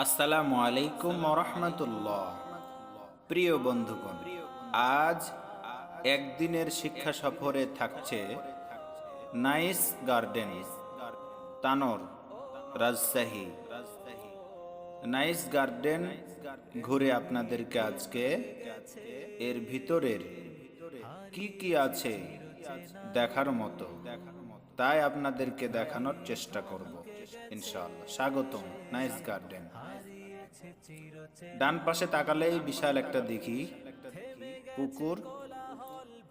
আসসালামু আলাইকুম রহমতুল্লাহ প্রিয় বন্ধুগণ, আজ একদিনের শিক্ষা সফরে থাকছে nice garden Tanore Rajshahi. Nice garden ঘুরে আপনাদেরকে আজকে এর ভিতরের কি কি আছে দেখার মতো। তাই আপনাদেরকে দেখানোর চেষ্টা করব। ইনশাআল্লাহ। স্বাগতম, নাইস গার্ডেন। ডান পাশে তাকালেই বিশাল একটা দেখি পুকুর,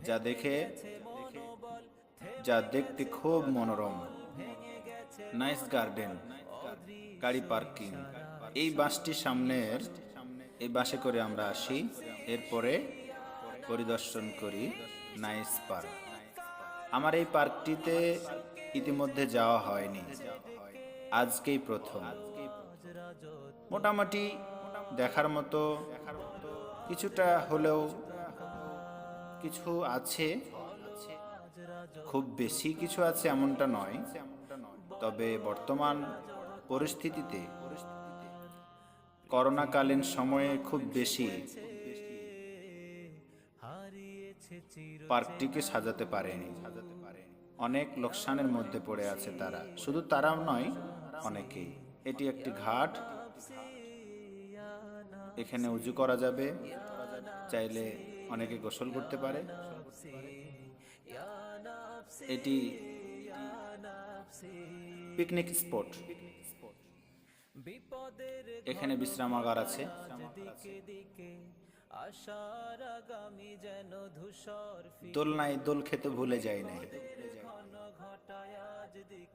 যা দেখে, যা দেখতে খুব মনোরম। নাইস গার্ডেন, গাড়ি পার্কিং। এই বাসটির সামনের, এই বাসে করে আমরা আসি, এরপরে পরিদর্শন করি নাইস পার্ক। আমার এই পার্কটিতে ইতিমধ্যে যাওয়া হয়নি। আজকেই প্রথম। মোটামুটি দেখার মতো কিছুটা হলেও কিছু আছে। খুব বেশি কিছু আছে এমনটা নয়। তবে বর্তমান পরিস্থিতিতে করোনাকালীন সময়ে খুব বেশি পার্কটিকে সাজাতে পারেনি। অনেক লোকসানের মধ্যে পড়ে আছে তারা। শুধু তারাও নয়, অনেকেই। এটি একটি ঘাট। এখানে উজু করা যাবে। চাইলে অনেকে গোসল করতে পারে। এটি পিকনিক স্পট। এখানে বিশ্রামাগার আছে। আশার আগামী যেন ধূসর দোলনায় দোল খেতে ভুলে যায় নাই।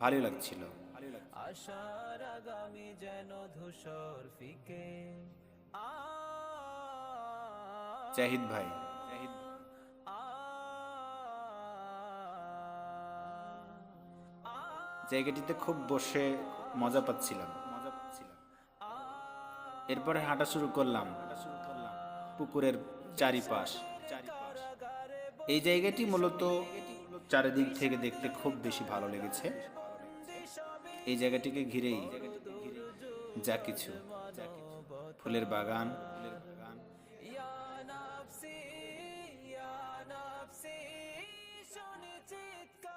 ভালো লাগছিল। আশার আগামী যেন ধূসর ফিকে। জাহিদ ভাই। জায়গাটিতে খুব বসে মজা পাচ্ছিলাম। এরপরে হাঁটা শুরু করলাম। পুকুরের চারিপাশ। এই জায়গাটি মূলত চারিদিক থেকে দেখতে খুব বেশি ভালো লেগেছে। এই জায়গাটিকে ঘিরেই যা কিছু, ফুলের বাগান।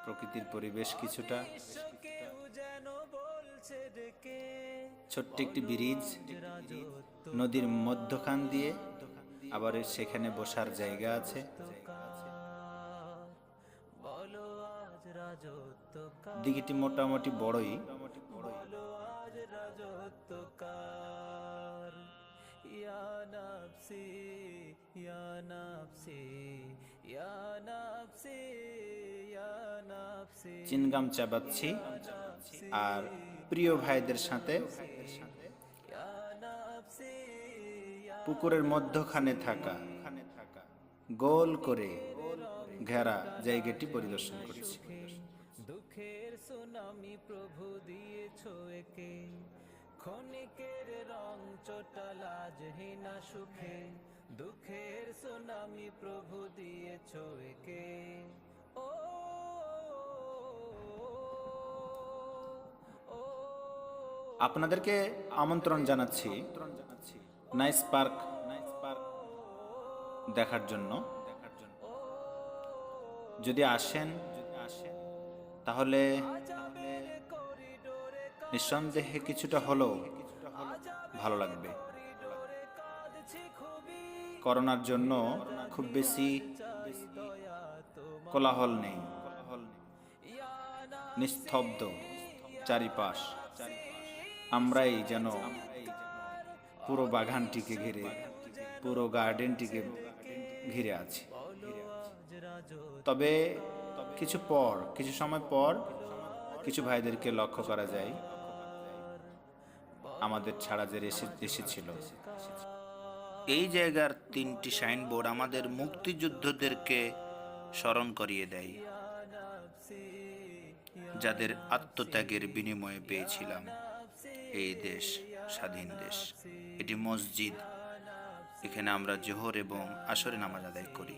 প্রকৃতির পরিবেশ কিছুটা। ছোট্ট একটি ব্রিজ নদীর মধ্যখান দিয়ে আবার সেখানে বসার জায়গা আছে। দিঘিটি মোটামুটি বড়ই। চিনগাম চাবাচ্ছি। আর প্রিয় ভাইদের সাথে পুকুরের মধ্যখানে থাকা গোল করে ঘেরা জায়গাটি পরিদর্শন করছি। দুঃখের সুনামি প্রভু দিয়েছ একে। ক্ষণিকের রং চোটাল আজহীনা সুখে। দুঃখের সুনামি প্রভু দিয়েছ একে। ও ও আপনাদেরকে আমন্ত্রণ জানাচ্ছি। নাইস পার্ক দেখার জন্য। যদি আসেন, তাহলে নিঃসন্দেহে কিছুটা হলেও ভালো লাগবে। করোনার জন্য খুব বেশি কোলাহল নেই। নিস্তব্ধ চারিপাশ। আমরাই যেন পুরো বাগানটিকে ঘিরে, পুরো গার্ডেনটিকে ঘিরে আছে। তবে কিছু পর, কিছু সময় পর কিছু ভাইদেরকে লক্ষ্য করা যায়, আমাদের ছাড়া যে এসে এসেছিল। এই জায়গার তিনটি সাইনবোর্ড আমাদের মুক্তিযুদ্ধদেরকে স্মরণ করিয়ে দেয়, যাদের আত্মত্যাগের বিনিময়ে পেয়েছিলাম এই দেশ। স্বাধীন দেশ। এটি মসজিদ। এখানে আমরা জোহর এবং আসরে নামাজ আদায় করি।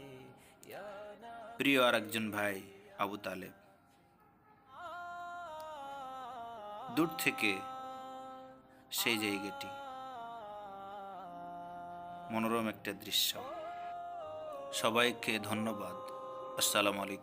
প্রিয় আর একজন ভাই, আবু তালেব, দূর থেকে সেই জায়গাটি মনোরম একটা দৃশ্য। সবাইকে ধন্যবাদ। আসসালামু আলাইকুম।